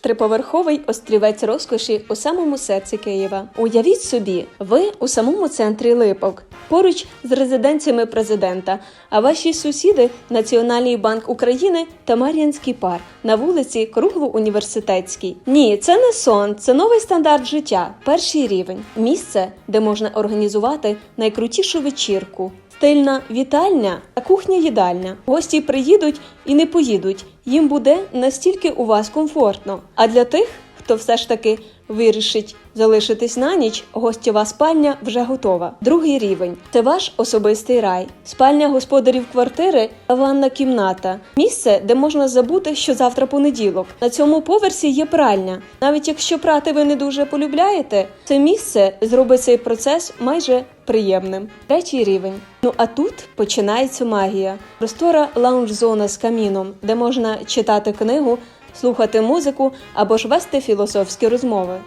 Триповерховий острівець розкоші у самому серці Києва. Уявіть собі, ви у самому центрі Липок, поруч з резиденціями президента, а ваші сусіди Національний банк України та Мар'їнський парк на вулиці Кругло-Університетській. Ні, це не сон, це новий стандарт життя, перший рівень. Місце, де можна організувати найкрутішу вечірку. Стильна вітальня та кухня-їдальня. Гості приїдуть і не поїдуть. Їм буде настільки у вас комфортно. А для тих, хто все ж таки вирішить залишитись на ніч, гостєва спальня вже готова. Другий рівень це ваш особистий рай, спальня господарів квартири та ванна кімната. Місце, де можна забути, що завтра понеділок. На цьому поверсі є пральня. Навіть якщо прати ви не дуже полюбляєте, це місце зробить цей процес майже приємним. Третій рівень. Ну а тут починається магія. Простора лаунж-зона з каміном, де можна читати книгу, слухати музику або ж вести філософські розмови.